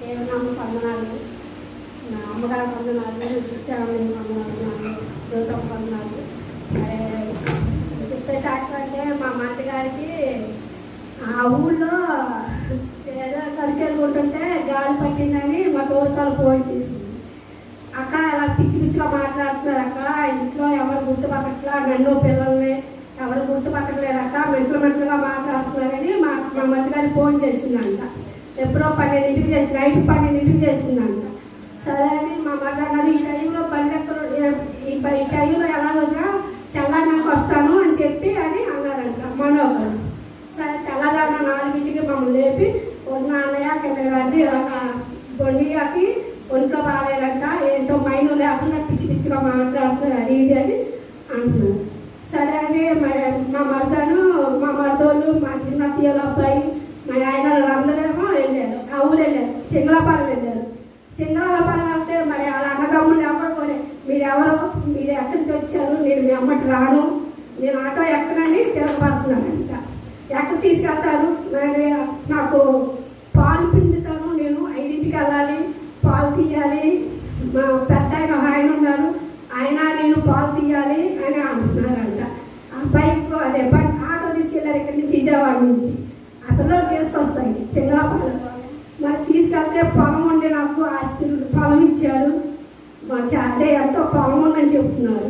దేవునామ వందనాలు నా అమ్మగారు వందనాలు ఇచ్చాము వందనాలు నాన్న జ్యోతం వందనాలు మరి చెప్పే సాక్షి అంటే మా మంట గారికి ఆ ఊళ్ళో ఏదో సరికెళ్ళుకుంటుంటే గాలి పట్టిందని మా తోడుకాలు ఫోన్ చేసింది అక్క అలా పిచ్చి పిచ్చిగా మాట్లాడుతున్నారు అక్క ఇంట్లో ఎవరు గుర్తుపట్టట్లా? నన్ను పిల్లల్ని ఎవరు గుర్తుపట్టట్లేదు అక్క మెంటలు మాట్లాడుతున్నారని మా మా మధ్య గారికి ఫోన్ చేసిందంట. ఎప్పుడో పన్నెండింటికి చేసి నైట్ పన్నెండింటికి చేసిందంట. సరే అని మా మదర్ అన్నారు ఈ టైంలో బండి ఎక్కడ ఈ ప- ఈ టైంలో ఎలా వదినా తెల్లారినాక వస్తాను అని చెప్పి అని అన్నారంట మనోహర్ సరే తెల్లగాన నాలుగింటికి మమ్మల్ని లేపి వదిన అన్నయ్య కింద రండి ఇలాగా బొండియాకి ఒంట్లో బాగాలేదంట ఏంటో మైను లేకుండా పిచ్చి పిచ్చిగా మాట్లాడుతున్నారు అది ఇది అని అంటున్నారు సరే అని మరి మా మర్దను మా మర్దోళ్ళు మా చిన్న తీయల అబ్బాయి మా ఆయన అందరేమో వెళ్ళారు ఆ ఊరు వెళ్ళారు చింగళపాలెం వెళ్ళారు చింగళపాలెం వెళ్తే మరి వాళ్ళ అన్నదమ్ములు ఎవరు పోలే మీరు ఎవరు మీరు ఎక్కడి నుంచి వచ్చారు నేను మీ అమ్మటి రాను నేను ఎక్కనండి తిరగబడుతున్నానంట ఎక్కడ తీసుకెళ్తారు మరి నాకు పాలు పిండుతాను నేను ఐదింటికి వెళ్ళాలి పాలు తీయాలి. మా పెద్ద ఆయన ఆయన ఉన్నారు ఆయన నేను పాలు తీయాలి అని అంటున్నారంట. ఆ బైక్ అదే బండి ఆటో తీసుకెళ్ళారు ఇక్కడి నుంచి విజయవాడ నుంచి. ఆ పిల్లలు తీసుకొస్తాయి సింగాపాలెం మరి తీసుకెళ్తే పొలం ఉండి నాకు ఆస్తి పొలం ఇచ్చారు. మా చాలే ఎంతో పొలం ఉందని చెప్తున్నారు.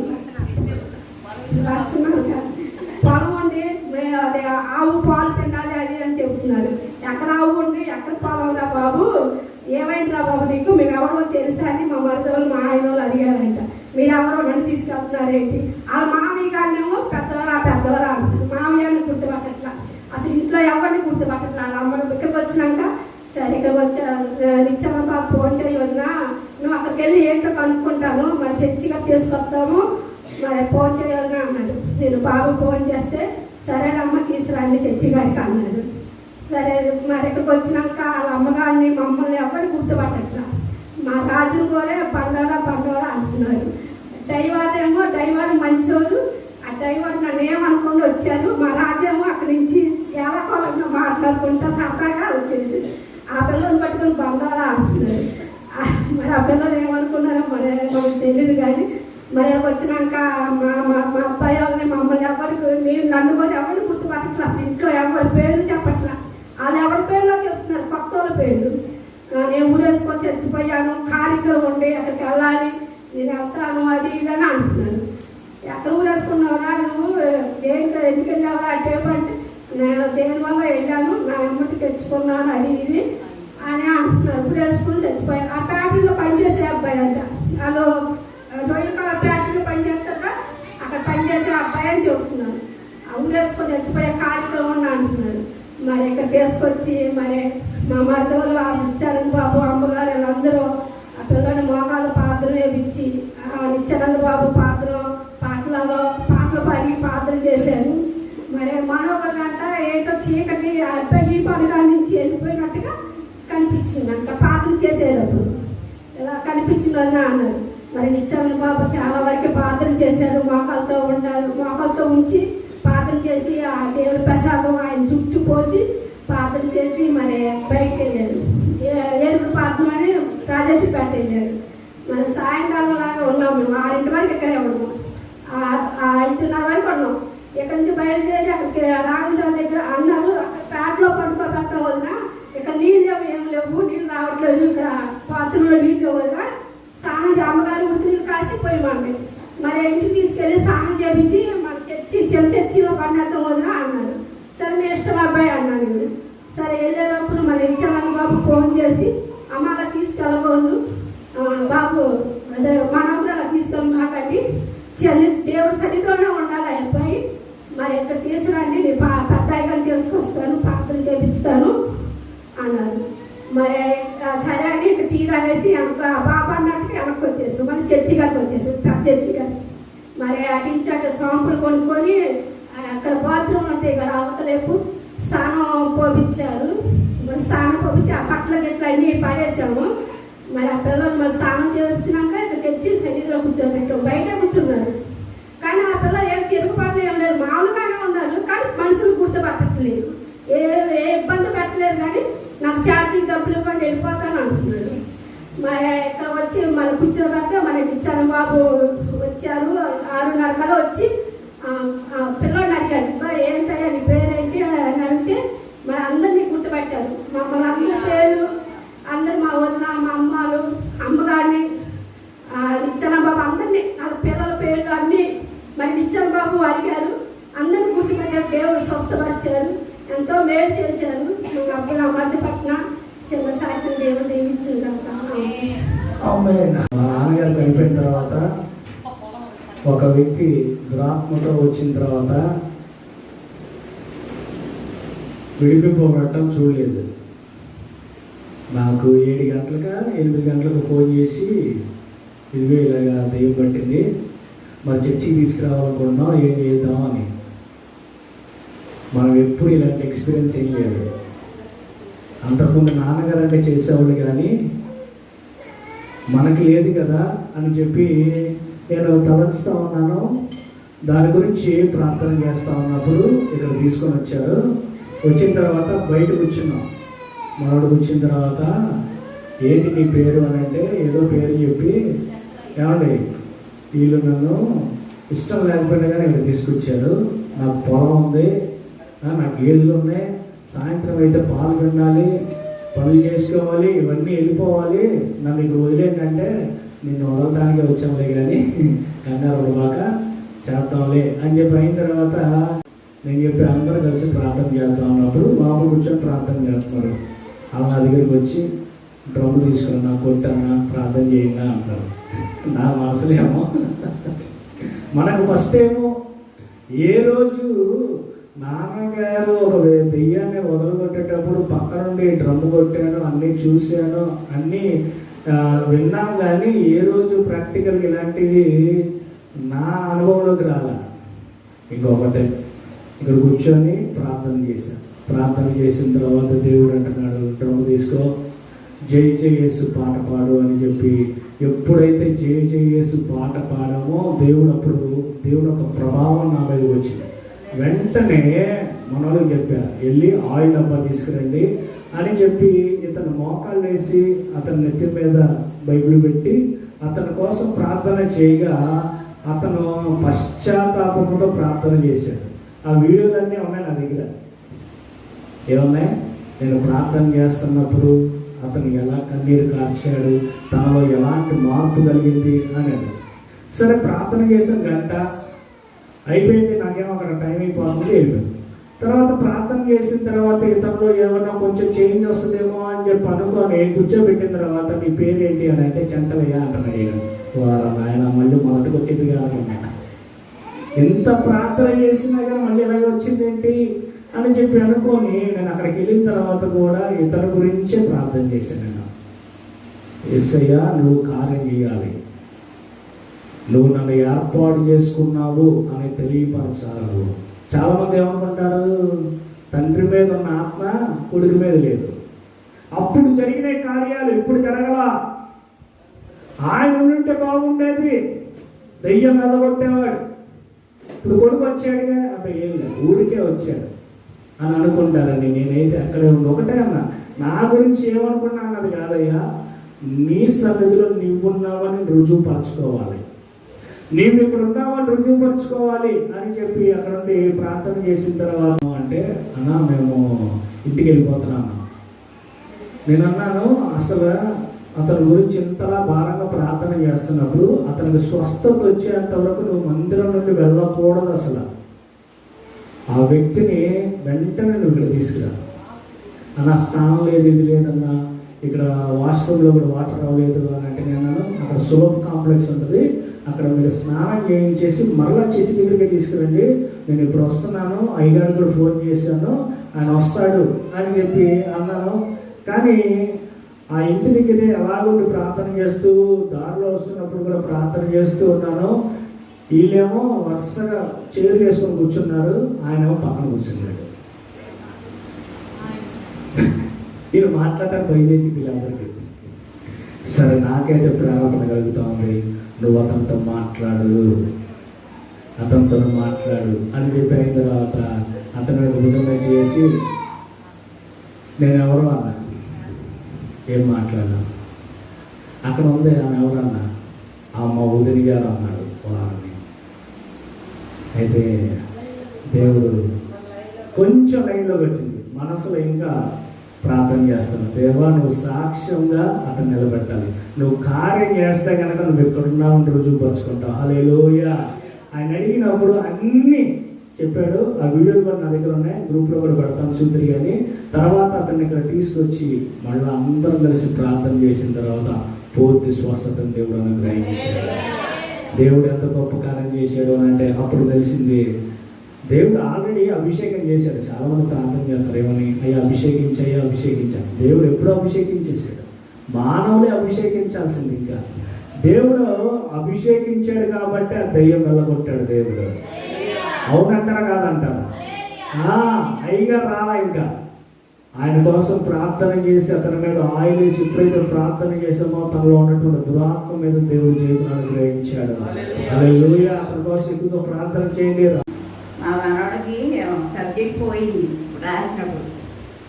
పొలం ఉండి అదే ఆవు పాలు పిండాలి అది అని చెబుతున్నారు. ఎక్కడ ఆవు ఉండి ఎక్కడ పొలం రా బాబు? ఏమైందిరా బాబు నీకు? మేము ఎవరో తెలుసా అని మా మరదలు మా ఆయన వాళ్ళు అడిగారంట. మీరు ఎవరో నన్ను తీసుకెళ్తున్నారేంటి? ఆ మామయ్య గారినేమో పెద్దవరా పెద్దవరా అంటారు మామయ్యని గుర్తుపట్టట్లా. అసలు ఇంట్లో ఎవరిని గుర్తుపట్టట్లా? వాళ్ళ అమ్మ ఇక్కడికి వచ్చినాక సరే ఇక్కడికి వచ్చా నిత్యాన బాబు ఫోన్ చేయి వదినా నువ్వు అక్కడికి వెళ్ళి ఏంటో కనుక్కుంటాను. మరి చర్చిగా తీసుకొస్తాము. మరి ఫోన్ చేయాలని అన్నాడు. నేను బాబు ఫోన్ చేస్తే సరే అమ్మ తీసుకురండి చర్చి గారికి అన్నాడు. సరే మరి ఇక్కడికి వచ్చినాక వాళ్ళ అమ్మగారిని మమ్మల్ని ఎవరు గుర్తుపట్టట్లా? మా రాజులు కూడా పండగ పండగ అంటున్నారు. డ్రైవర్ ఏమో డ్రైవర్ మంచోడు. ఆ డ్రైవర్ నన్ను ఏమనుకుండా వచ్చారు మా రాజేమో అక్కడి నుంచి ఏలకోలంగా మాట్లాడుకుంటా సరదాగా వచ్చేసి ఆ పిల్లల్ని పట్టుకుని బంగారా అంటున్నారు ఆ, మరి ఆ పిల్లలు ఏమనుకున్నారో మరి మనకు తెలియదు కానీ మరి వచ్చినాక మా మా మా అబ్బాయి వాళ్ళని మమ్మల్ని ఎవరికి నేను నన్ను కూడా ఎవరిని గుర్తుపట్టట్లా అసలు ఇంట్లో ఎవరి పేర్లు చెప్పట్లా వాళ్ళు ఎవరి పేర్లో చెప్తున్నారు కొత్త వాళ్ళ పేర్లు ఆ, నేను ఊరేసుకొని చచ్చిపోయాను ఖాళీగా ఉండి అక్కడికి వెళ్ళాలి నేను వెళ్తాను అది ఇది అని అంటున్నాను ఎక్కడ ఊరేసుకున్నావురా నువ్వు దేంట్లో ఎందుకు వెళ్ళావురా అంటే అంటే నేను దేనివల్ల వెళ్ళాను నా చేసుకున్నాను అది ఇది అని అంటున్నారు ఊరేసుకుని చచ్చిపోయారు. ఆ ఫ్యాక్టరీలో పనిచేసే అబ్బాయి అంట వాళ్ళు రొయ్యల కలర్ ఫ్యాక్టరీలో పనిచేస్తారా అక్కడ పనిచేసే అబ్బాయి అని చెప్తున్నారు ఆ ఊరేసుకొని చచ్చిపోయే కార్యక్రమం ఉన్నా అంటున్నారు మరి ఇక్కడ తీసుకొచ్చి మరి మా మరదలు ఆ నిత్యానంద బాబు అమ్మగారు వీళ్ళందరూ ఆ పిల్లని మోకాలు పాత్రలు వేపించి ఆ నిత్యానంద బాబు పాత్ర పాటలలో పాటలు పాడి పాత్రలు చేశారు మరి మనోహర్ గంట ఏంటో చీకటి ఆ అబ్బాయి ఈ పండుగ నుంచి వెళ్ళిపోయినట్టుగా కనిపించిందంట పాత్రలు చేసేటప్పుడు. ఇలా కనిపించిన రోజున అన్నారు. మరి నిత్యానంద బాబు చాలా వరకు పాత్రలు చేశారు. మోకాలతో ఉన్నారు మోకాలతో ఉంచి పాత్రలు చేసి ఆ దేవుడి ప్రసాదం ఆయన చుట్టూ పోసి పాత్రలు చేసి మరి బయటకు వెళ్ళారు ఏ- ఏడుగురు అని రాజేశ్వరిపేట వెళ్ళారు. మరి సాయంకాలం లాగా ఉన్నాం మేము. ఆరింటి వరకు ఇక్కడే ఉన్నాం. ఆ- ఐదున్నర వరకు ఉన్నాం. ఇక్కడి నుంచి బయలుదేరి అక్కడికి రాగంజాల దగ్గర అన్నారు. అక్కడ పేటలో పడుకోబెట్టడం వలన ఇక నీళ్ళు లేవు ఏం లేవు నీళ్ళు రావట్లేదు. ఇక్కడ పాత్రలో నీళ్ళు లేవుగా స్నానం అమ్మగారు నీళ్ళు కాసి పోయమండి. మరి ఇంటికి తీసుకెళ్ళి స్నానం చేపించి మన చర్చి చర్చిలో పండేద్దాం వదిన అన్నారు సరే మీ ఇష్టం అబ్బాయి అన్నాను నేను సరే వెళ్ళేటప్పుడు మరి ఇచ్చాను బాబు ఫోన్ చేసి అమ్మగా తీసుకెళ్ళకూడదు బాబు అదే మనవరాలు అలా తీసుకెళ్ళి మాకండి చెల్లి దేవుడు చలితోనే ఉండాలి ఆ అబ్బాయి. మరి ఇక్కడ తీసుకురండి నేను పెద్ద అయ్యగారిని తీసుకొస్తాను పాత్రలు చేపిస్తాను. అన్నారు. మరి సరే అని ఇక టీ తాగేసి వెనక బాబా అన్నట్టుగా వెనక్కి వచ్చేసి మళ్ళీ చర్చి గారికి వచ్చేసి చర్చి గారికి మరి అటు నుంచి అక్కడ సోంపులు కొనుక్కొని అక్కడ బాత్రూమ్ ఉంటాయి కదా అవతలేపు స్నానం పోపించారు మరి స్నానం పోపించి ఆ పట్ల గిట్ల అన్నీ పారేసాము. మరి ఆ పిల్లలు మరి స్నానం చేయించినాక ఇక తెచ్చి సన్నిధిలో కూర్చోబెట్టు బయట కూర్చున్నారు. కానీ ఆ పిల్లలు ఏం తిరుగుబాట్లు ఏం లేదు మామూలుగానే ఉన్నారు కానీ మనుషులు గుర్తుపట్టట్లేదు. ఏ ఏ ఇబ్బంది పెట్టలేదు కానీ నాకు ఛార్జింగ్ డబ్బులు ఇవ్వండి వెళ్ళిపోతాను అంటున్నాడు మరి ఇక్కడ వచ్చి మళ్ళీ కూర్చోబెట్ట మన నిచ్చాన బాబు వచ్చారు ఆరున్నర కల్లా వచ్చి పిల్లడిని ఆ అడిగారు ఏంటయ్యా నీ పేరు అని అడిగితే మరి అందరినీ గుర్తుపెట్టారు మమ్మల్ని అందరి పేరు అందరు మా వదిన మా అమ్మలు అమ్మగారిని నిచ్చాన బాబు అందరినీ వాళ్ళ పిల్లల పేర్లు అన్నీ మరి నిచ్చాన బాబు అడిగారు అందరిని గుర్తుపెట్టారు దేవుడు స్వస్థపరిచారు ఎంతో మేలు చేశారు మా అప్పుడు నా మధ్య పట్టిన చిన్న సాక్ష్యం దేవుడు దీవించింది ఆమె మా నాన్నగారు చనిపోయిన తర్వాత ఒక వ్యక్తి దురాత్మతో వచ్చిన తర్వాత విడిపిపోబడటం చూడలేదు. నాకు ఏడు గంటలకా ఎనిమిది గంటలకు ఫోన్ చేసి ఇదిగో ఇలాగా దెయ్యం పట్టింది మరి చర్చికి తీసుకురావాలనుకుంటున్నాం ఏం చేద్దాం అని. మనం ఎప్పుడు ఇలాంటి ఎక్స్పీరియన్స్ ఏం లేదు. అంతకుముందు నాన్నగారు అంటే చేసేవాళ్ళు కానీ మనకి లేదు కదా అని చెప్పి నేను తలంచుతా ఉన్నాను దాని గురించి ప్రార్థన చేస్తా ఉన్నప్పుడు ఇక్కడ తీసుకొని వచ్చారు. వచ్చిన తర్వాత బయట కూర్చున్నాం. మనోడు వచ్చిన తర్వాత ఏంటి నీ పేరు అని అంటే ఏదో పేరు చెప్పి ఏమండి వీళ్ళు నన్ను ఇష్టం లేకపోయినా కానీ ఇక్కడ తీసుకొచ్చారు. నాకు పొలం ఉంది నాకు గేదెలు ఉన్నాయి సాయంత్రం అయితే పాలు పిండాలి పనులు చేసుకోవాలి ఇవన్నీ వెళ్ళిపోవాలి. నన్ను ఇక్కడ వదిలేంటంటే నిన్ను వదలటానికి వచ్చాంలే కానీ కంగారు బాక చేద్దాంలే అని చెప్పి అయిన తర్వాత నేను చెప్పి అందరూ కలిసి ప్రార్థన చేద్దాం అన్నప్పుడు బాబు కూర్చొని ప్రార్థన చేస్తున్నారు. అలా నా దగ్గరికి వచ్చి డ్రమ్ము తీసుకున్నా కొట్టానా? కొట్టన్నా ప్రార్థన చేయనా అంటారు. నా మనసులేమో మనకు ఫస్ట్ ఏమో ఏ రోజు నాన్నగారు ఒక దెయ్యాన్ని వదలగొట్టేటప్పుడు పక్క నుండి డ్రమ్ కొట్టాను అన్నీ చూశాను అన్నీ విన్నాం కానీ ఏ రోజు ప్రాక్టికల్గా ఇలాంటివి నా అనుభవంలోకి రాలా ఇంకొకటి ఇక్కడ కూర్చొని ప్రార్థన చేశాను ప్రార్థన చేసిన తర్వాత దేవుడు అంటున్నాడు డ్రమ్ము తీసుకో. జై జై పాట పాడు అని చెప్పి ఎప్పుడైతే జై జై పాట పాడామో దేవుడు అప్పుడు దేవుడు ఒక ప్రభావం నా మీద వచ్చింది. వెంటనే మన చెప్పారు వెళ్ళి ఆయిల్ డబ్బా తీసుకురండి అని చెప్పి ఇతను మోకాళ్ళు వేసి అతని నెత్తి మీద బైబిల్ పెట్టి అతని కోసం ప్రార్థన చేయగా అతను పశ్చాత్తాపంతో ప్రార్థన చేశాడు. ఆ వీడియోలన్నీ ఉన్నాయి నా దగ్గర. ఏమున్నాయి? నేను ప్రార్థన చేస్తున్నప్పుడు అతను ఎలా కన్నీరు కార్చాడు తనలో ఎలాంటి మార్పు కలిగింది అని సరే ప్రార్థన చేసిన గంట అయిపోయింది నాకేమో అక్కడ టైం అయిపోతుంది వెళ్ళిపోయింది తర్వాత ప్రార్థన చేసిన తర్వాత ఇతరులో ఏమన్నా కొంచెం చేంజ్ వస్తుందేమో అని చెప్పి అనుకోని కూర్చోబెట్టిన తర్వాత నీ పేరేంటి? అని అంటే చంచలయ్య అంటున్నాడు వారు ఆయన మళ్ళీ మొదటికి వచ్చింది కాదు ఎంత ప్రార్థన చేసినా కానీ మళ్ళీ ఎలాగ వచ్చింది ఏంటి అని చెప్పి అనుకొని నేను అక్కడికి వెళ్ళిన తర్వాత కూడా ఇతర గురించే ప్రార్థన చేశాను నేను. ఎస్ఐయా నువ్వు కార్యం చేయాలి. నువ్వు నన్ను ఏర్పాటు చేసుకున్నావు అని తెలియపరచాలి చాలామంది ఏమనుకుంటారు? తండ్రి మీద ఉన్న ఆత్మ కొడుకు మీద లేదు. అప్పుడు జరిగిన కార్యాలు ఇప్పుడు జరగలా? ఆయన ఉంటే బాగుండేది. దెయ్యం వెళ్ళగొట్టేవాడు ఇప్పుడు కొడుకు వచ్చాడుగా అక్కడ ఏం లేదు ఊరికే వచ్చాడు. అని అనుకుంటారండి. నేనైతే అక్కడే ఉండి ఒకటే అన్నా. నా గురించి ఏమనుకున్నా అన్నది కాదయ్యా. నీ సన్నిధిలో నీవున్నావని రుజువుపరచుకోవాలి నీవు ఇక్కడ ఉన్నావని రుజువుపరచుకోవాలి అని చెప్పి అక్కడ నుండి ప్రార్థన చేసిన తర్వాత అంటే అన్నా మేము ఇంటికి వెళ్ళిపోతున్నాము నేను అన్నాను అసలు అతని గురించి ఇంతలా భారంగా ప్రార్థన చేస్తున్నప్పుడు అతనికి స్వస్థత వచ్చేంత వరకు నువ్వు మందిరం నుండి వెళ్ళకూడదు అసలు. ఆ వ్యక్తిని వెంటనే నువ్వు ఇక్కడ తీసుకురా. అన్న స్నానం లేదు ఇది లేదన్నా ఇక్కడ వాష్రూమ్లో కూడా వాటర్ రావలేదు అని అంటే నేను అన్నాను అక్కడ సులభ కాంప్లెక్స్ ఉంటుంది. అక్కడ మీరు స్నానం చేయించేసి మరలా చర్చి దగ్గరికి తీసుకురండి. నేను ఇప్పుడు వస్తున్నాను అయ్యగారు కూడా ఫోన్ చేశాను. ఆయన వస్తాడు అని చెప్పి అన్నాను. కానీ ఆ ఇంటి దగ్గరే ఎలాగుండి ప్రార్థన చేస్తూ దారిలో వస్తున్నప్పుడు కూడా ప్రార్థన చేస్తూ ఉన్నాను. వీళ్ళేమో వరుసగా చేరు వేసుకొని కూర్చున్నారు. ఆయన పక్కన కూర్చున్నాడు. వీళ్ళు మాట్లాడటం బయలుదేసి వీళ్ళందరికీ. సరే నాకైతే ప్రేరణ కలుగుతా ఉంది నువ్వు అతనితో మాట్లాడు. అతనితో మాట్లాడు అని చెప్పి అయిన తర్వాత అతను విధంగా చేసి నేను ఎవరు అన్నాను. ఏం మాట్లాడదాం? అక్కడ ఉంది ఆమె ఎవరన్నా? ఆ మా ఉదిరి గారు అన్నాడు వాళ్ళని అయితే దేవుడు కొంచెం లైన్లోకి వచ్చింది. మనసులో ఇంకా ప్రార్థన చేస్తాను దేవా నువ్వు సాక్ష్యంగా అతను నిలబెట్టాలి. నువ్వు కార్యం చేస్తే కనుక నువ్వు ఎక్కడున్నావు అని రుజువుపరుచుకుంటావు. లోయ ఆయన అడిగినప్పుడు అన్నీ చెప్పాడు. ఆ వీడియోలు కూడా నా దగ్గర ఉన్నాయి. గ్రూప్లో కూడా పెడతాను సుందరి కానీ తర్వాత అతన్ని ఇక్కడ తీసుకొచ్చి మళ్ళీ అందరం కలిసి ప్రార్థన చేసిన తర్వాత పూర్తి స్వస్థతను దేవుడు అనుగ్రహించాడు. దేవుడు ఎంత గొప్ప కార్యం చేశాడు అని అంటే అప్పుడు తెలిసింది. దేవుడు ఆల్రెడీ అభిషేకం చేశాడు. చాలా మంది ప్రార్థన చేస్తారు. ఏమని? అయ్యా అభిషేకించయ్యా అభిషేకించాలి దేవుడు ఎప్పుడూ అభిషేకించేసాడు మానవులే అభిషేకించాల్సింది ఇంకా. దేవుడు అభిషేకించాడు కాబట్టి ఆ దయ్యం వెళ్ళగొట్టాడు దేవుడు. అవునంటారా కాదంటారా? ఆ, అయ్యగారు రాలా ఇంకా. ఆయన కోసం ప్రార్థన చేసి అతని మీద ఆయిల్ వేసి ఎప్పుడైతే ప్రార్థన చేసామో తనలో ఉన్నటువంటి దురాత్మ మీద దేవుడు జీవితం అనుగ్రహించాడు. అతని కోసం ఎక్కువగా ప్రార్థన చేయండి మా మనవడికి సబ్జెక్ట్ పోయింది రాసినప్పుడు.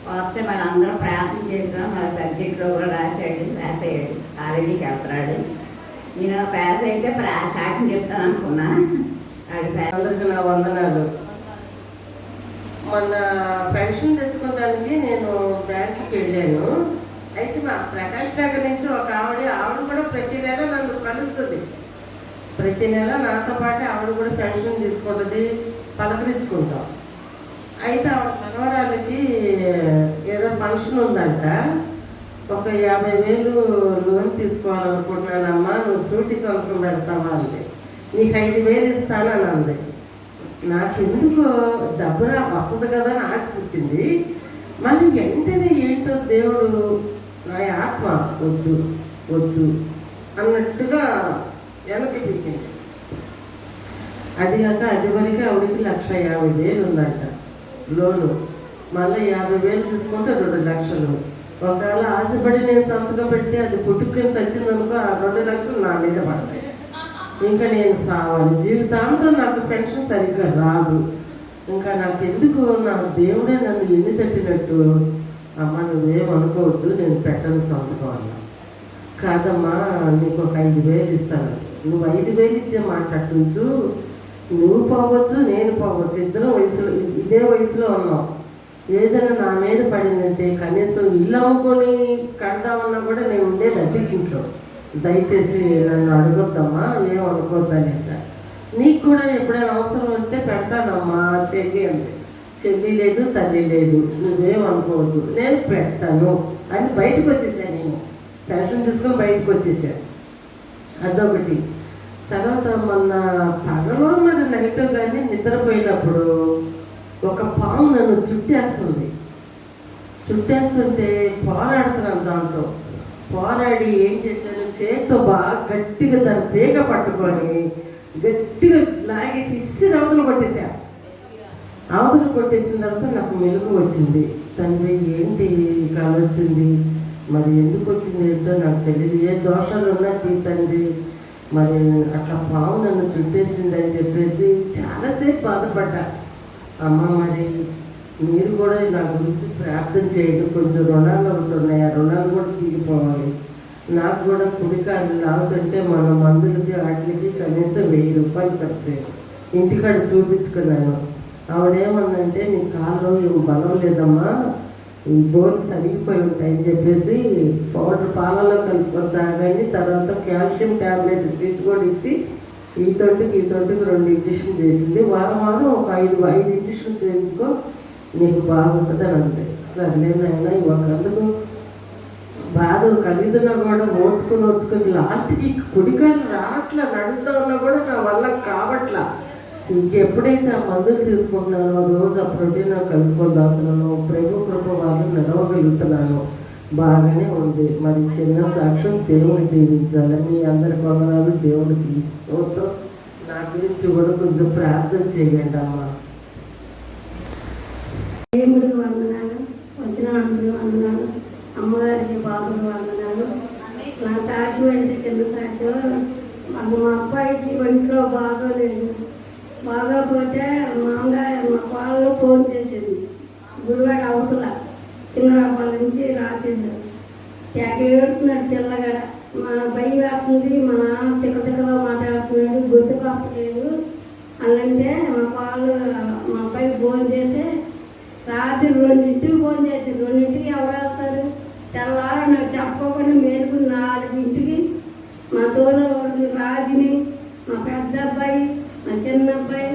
వస్తే మరి అందరం ప్రార్థన చేసాం. మరి సబ్జెక్ట్లో కూడా రాశాడు పాస్ అయ్యాడు కాలేజీకి వెళ్తున్నాడు. నేను పాస్ అయితే ప్రా- చెప్తాను అనుకున్నా. అందరికి నా వందనాలు. మొన్న పెన్షన్ తెచ్చుకోవడానికి నేను బ్యాంకుకి వెళ్ళాను. అయితే మా ప్రకాష్ నగర్ నుంచి ఒక ఆవిడ ఆవిడ కూడా ప్రతి నెల నన్ను కలుస్తుంది. ప్రతి నెల నాతో పాటు ఆవిడ కూడా పెన్షన్ తీసుకుంటుంది పలకరించుకుంటాం. అయితే ఆవిడ మనవరాలకి ఏదో ఫంక్షన్ ఉందంట. ఒక యాభై వేలు లోన్ తీసుకోవాలనుకుంటున్నానమ్మా నువ్వు సూటి సంతకం పెడతావా అంది నీకు ఐదు వేలు ఇస్తానని అంది. నాకు ఎందుకు డబ్బు రా వస్తుంది కదా అని ఆశ పుట్టింది. మళ్ళీ వెంటనే ఏంటో దేవుడు నా ఆత్మ వద్దు వద్దు అన్నట్టుగా వెనక్కి పెట్టింది అది కాక అది వరకే ఆవిడకి లక్ష యాభై వేలు ఉందంట లోను. మళ్ళీ యాభై వేలు తీసుకుంటే రెండు లక్షలు. ఒకవేళ ఆశపడి నేను సంతకం పెడితే అది పుట్టుకొని సచ్చిందనుకో ఆ రెండు లక్షలు నా మీద పడతాయి. ఇంకా నేను సావాలి. జీవితాంతం నాకు పెన్షన్ సరిగ్గా రాదు. ఇంకా నాకు ఎందుకు నా దేవుడే నన్ను ఎన్ని తట్టినట్టు? అమ్మ నువ్వేం అనుకోవద్దు నేను పెట్టను సంతకం అన్నా కాదమ్మా నీకు ఒక ఐదు వేలు ఇస్తాను. నువ్వు ఐదు వేలు ఇచ్చే మాట్లాడుతుంచు నువ్వు పోవచ్చు నేను పోవచ్చు. ఇద్దరం వయసులో ఇదే వయసులో ఉన్నాం. ఏదైనా నా మీద పడిందంటే కనీసం ఇల్లు అమ్ముకొని కడదామన్నా కూడా నేను ఉండేది అద్దెకి ఇంట్లో దయచేసి నన్ను అడగొద్దమ్మా ఏం అనుకోద్దు సార్ నీకు కూడా ఎప్పుడైనా అవసరం వస్తే పెడతానమ్మా చెల్లి అంది. చెల్లి లేదు తల్లి లేదు నువ్వేం అనుకోవద్దు. నేను పెట్టను అని బయటకు వచ్చేసాను నేను. పెన్షన్ తీసుకొని బయటకు వచ్చేసాను అదొకటి. తర్వాత మొన్న పగలో మరి నైట్ కానీ నిద్రపోయినప్పుడు ఒక పాము నన్ను చుట్టేస్తుంది. చుట్టేస్తుంటే పోరాడుతున్నాను దాంతో పోరాడి చేత్తో బాగా గట్టిగా తన తీగ పట్టుకొని గట్టిగా లాగేసి ఇస్తే అవతలు కొట్టేశాను అవతలు కొట్టేసిన తర్వాత నాకు మెలుగు వచ్చింది. తండ్రి ఏంటి ఈ కళ వచ్చింది? మరి ఎందుకు వచ్చింది ఏంటో నాకు తెలియదు ఏ దోషాలు ఉన్నా తీ తండ్రి. మరి అట్లా పాము నన్ను చుట్టేసింది అని చెప్పేసి చాలాసేపు బాధపడ్డా. అమ్మ మరి మీరు కూడా నా గురించి ప్రార్థన చేయండి. కొంచెం రుణాలు అవుతున్నాయి. ఆ రుణాలు కూడా తీరిపోవాలి. నాకు కూడా కుడికాయలు లాగుతుంటే మన మందులకి వాటికి కనీసం వెయ్యి రూపాయలు ఖర్చు ఇంటికాడ చూపించుకున్నాను. ఆవిడేమందంటే నీ కాళ్ళు ఏం బలం లేదమ్మా. ఈ బోన్స్ సరిగిపోయి ఉంటాయని చెప్పేసి పౌడర్ పాలలో కలుపుకొని తాగని. తర్వాత కాల్షియం ట్యాబ్లెట్ సీట్ కూడా ఇచ్చి ఈ తొట్టుకి ఈ తొట్టుకి రెండు ఇంజక్షన్ చేసింది. వారం వారం ఒక ఐదు ఐదు ఇంజక్షన్ చేయించుకో నీకు బాగుంటుంది అని అంతే ఒక ఒకందుకు బాధ కలిగినా కూడా ఓడ్చుకుని ఓడ్చుకుని లాస్ట్కి కుడికాయలు రావట్లా నడుస్తూ ఉన్నా కూడా నా వల్ల కావట్లా. ఇంకెప్పుడైతే ఆ మందులు తీసుకుంటున్నానో రోజు ఆ ప్రోటీన్ కలుపుకొని తాగుతున్నానో ప్రేమ కృప వాళ్ళు నడవగలుగుతున్నాను బాగానే ఉంది. మరి చిన్న సాక్ష్యం దేవుని దీవించాలి. మీ అందరి కొందరాలు దేవుడికి స్తోత్రం నా గురించి కూడా కొంచెం ప్రార్థన చేయండి అమ్మా. దేవుడికి వందనాలు వచ్చిన అందరూ వందనాలు. అమ్మగారికి పాపం వందనాలు. నా సాక్ష్యం అంటే చిన్న సాక్ష్యం? అది మా అబ్బాయికి ఒంట్లో బాగోలేదు. బాగోపోతే అమ్మగారు మా వాళ్ళు ఫోన్ చేసింది. గురువాడ అవతల సింగరాపాల నుంచి రాత్రి తెగ ఏడుతున్నాడు పిల్లగాడ. మా భయ వేస్తుంది మా నాన్న తిక్క తిక్కలో మాట్లాడుతున్నాడు గుర్తు కాపలేదు అలాంటే మా వాళ్ళు మా అబ్బాయి ఫోన్ చేస్తే రాత్రి రెండింటికి ఫోన్ చేస్తారు రెండింటికి ఎవరు వెళ్తారు? తెల్లారు నాకు చెప్పకుండా మేలుకు నాలుగింటికి మా తోలు రాజుని మా పెద్ద అబ్బాయి మా చిన్న అబ్బాయి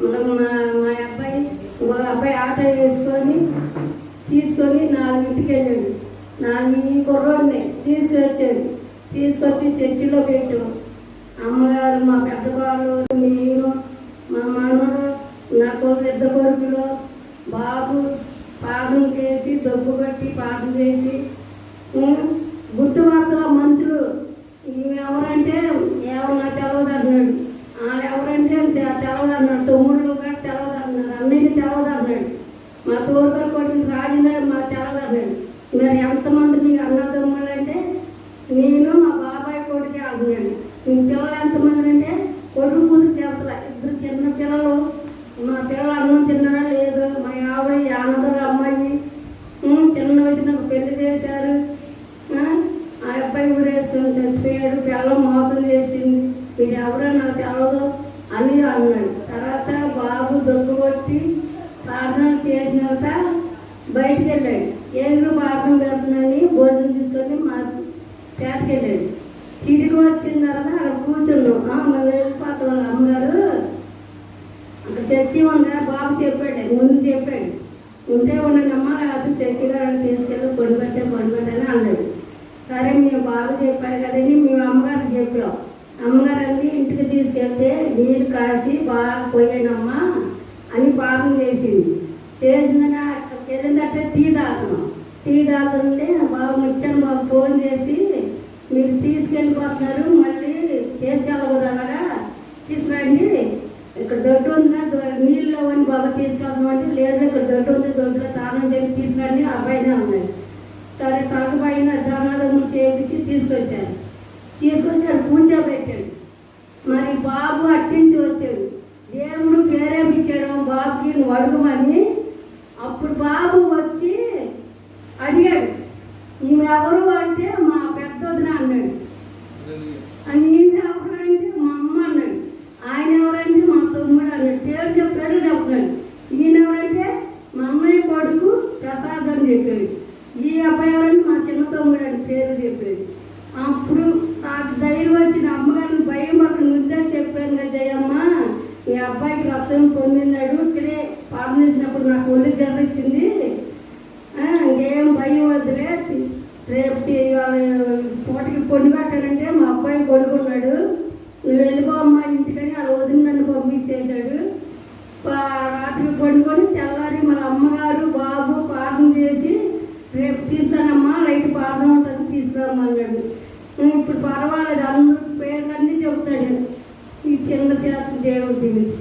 మళ్ళీ మా మా అబ్బాయి ఇంకొక అబ్బాయి ఆటో వేసుకొని తీసుకొని నాలుగింటికి వెళ్ళాడు. నాలుగు ఈ కుర్రోడిని తీసుకొచ్చాడు. తీసుకొచ్చి చర్చిలో పెట్టాం. అమ్మగారు మా పెద్ద వాళ్ళు నేను మా మనవడు నా కొడుకు ఇద్దరు చేసి దొబ్బు కట్టి చేసి. ఉం, గుర్తుపడతల మనుషులు? ఎవరంటే ఏమన్నా తెలవదు అన్నాడు వాళ్ళు ఎవరంటే తె- తెలవదు అన్నాడు తమ్ముడు కూడా తెలవదు అన్నాడు అన్నయ్యని తెలవదు అన్నాడు మా తోడుగా కొట్టిన రాజుగారు మా తెలవదు అన్నాడు మరి ఎంతమంది మీకు అన్నదమ్ముళ్ళు అంటే నేను మా బాబాయ్ కొడుకే అన్నాడు మీ పిల్లలు ఎంతమంది అంటే కొడుకు కూతురు చేతల. ఇద్దరు చిన్న పిల్లలు. మా పిల్లలు అన్నం తిన్నారా? లేదు. మా ఆవిడ ఆనందం అమ్మాయి ఉం, చిన్న వయసున పెళ్ళి చేశారు ఆ, ఆ అబ్బాయి ఊరేసుకుని చచ్చిపోయాడు పిల్లలు మోసం చేసింది మీరు ఎవరో నాకు తెలవదు అని అన్నాడు తర్వాత బాబు దొక్కుబట్టి ప్రార్థన చేసిన తర్వాత బయటికి వెళ్ళాడు ఏళ్ళు ప్రార్థన జరుగుతుందని భోజనం తీసుకొని మా పేటకి వెళ్ళాడు తిరిగి వచ్చిన తర్వాత అక్కడ కూర్చున్నాం ఆ, మేము వెళ్ళిపోతాం వాళ్ళ అమ్మగారు అక్కడ చర్చి ఉందా బాబు చెప్పాడు ముందు చెప్పాడు ఉంటే ఉండనమ్మా లేకపోతే చర్చి గారు తీసుకెళ్ళి పొడి పెట్టే పొడి పెట్టని అన్నాడు సరే మీ బాబు చెప్పాడు కదండి మేము అమ్మగారికి చెప్పాం అమ్మగారు అన్ని ఇంటికి తీసుకెళ్తే రాసి బాగా పోయానమ్మా అని పాపం చేసింది. చేసిన ఏదంటే టీ తాగుతున్నాం. టీ తాగుతుంటే బాబు వచ్చాను బాబు ఫోన్ చేసి మీరు తీసుకెళ్ళిపోతున్నారు మళ్ళీ తీసుకెళ్ళకూడదు తీసుకురండి. ఇక్కడ దొడ్డు ఉందా? దొ- నీళ్ళు అని బాబా తీసుకెళ్తామంటే లేదు ఇక్కడ దొడ్డు ఉంది దొడ్డులో తానం చెప్పి తీసుకురండి ఆ పైన అన్నాడు. సరే తలకు పైన ధనాదములు చేయించి తీసుకొచ్చారు. తీసుకొచ్చి కూర్చోబెట్టాడు మరి బాబు అట్టించి వచ్చాడు దేవుడు ప్రేరేపించాడు మా బాబుకి నువ్వు అడుగుమని అప్పుడు బాబు వచ్చి అడిగాడు ఈమె ఎవరు అంటే మా పెద్ద వదిన అన్నాడు. ఈయన ఎవరు అంటే మా అమ్మ అన్నాడు. ఆయన ఎవరంటే మా తమ్ముడు అన్నాడు. పేరు చెప్పారు చెప్తున్నాడు ఈయన ఎవరంటే మా అమ్మాయి కొడుకు ప్రసాద్ అని చెప్పాడు. ఈ అబ్బాయి ఎవరంటే మా చిన్న తమ్ముడు అని పేరు చెప్పాడు. అప్పుడు నాకు ధైర్యం వచ్చిన అమ్మగారిని భయం పక్కన ముందే చెప్పాను కదా జయమ్మ ఈ అబ్బాయికి రక్తం పొందినాడు ఇక్కడే పాలనేసినప్పుడు నాకు ఒళ్ళు జర్రిచ్చింది ఇంకేం భయం వద్దులే రేపు తీ- ఇవాళ పూటకి పొడి మా అబ్బాయి కొనుక్కున్నాడు నువ్వు వెళ్ళిపో అమ్మా ఇంటికని ఆ రోజు నన్ను పంపించేశాడు. రాత్రి పండుకొని తెల్లారి మన అమ్మగారు బాబు పాఠం చేసి రేపు తీసుకురానమ్మా లైట్ పాఠం ఉంటుంది తీసుకురామన్నాడు ఇప్పుడు పర్వాలేదు అందరూ పేర్లన్నీ చెప్తాడు ఈ చిన్న చేత దేవుడి గురించి